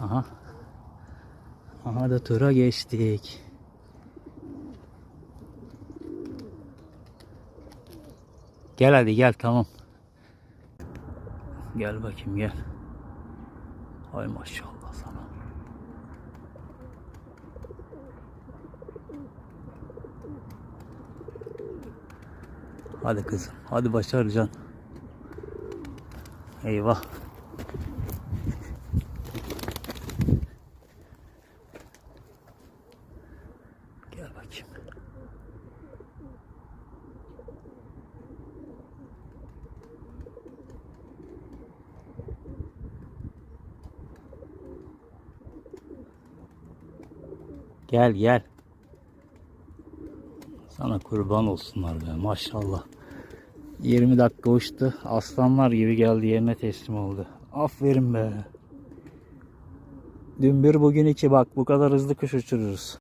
Aha da tura geçtik. Gel hadi gel tamam. Gel bakayım gel. Ay maşallah sana. Hadi kızım. Hadi başaracaksın. Eyvah. Bakayım. Gel gel. Sana kurban olsunlar be maşallah. 20 dakika uçtu. Aslanlar gibi geldi yerine teslim oldu. Aferin be. Dün bir bugün iki bak bu kadar hızlı kuş uçururuz.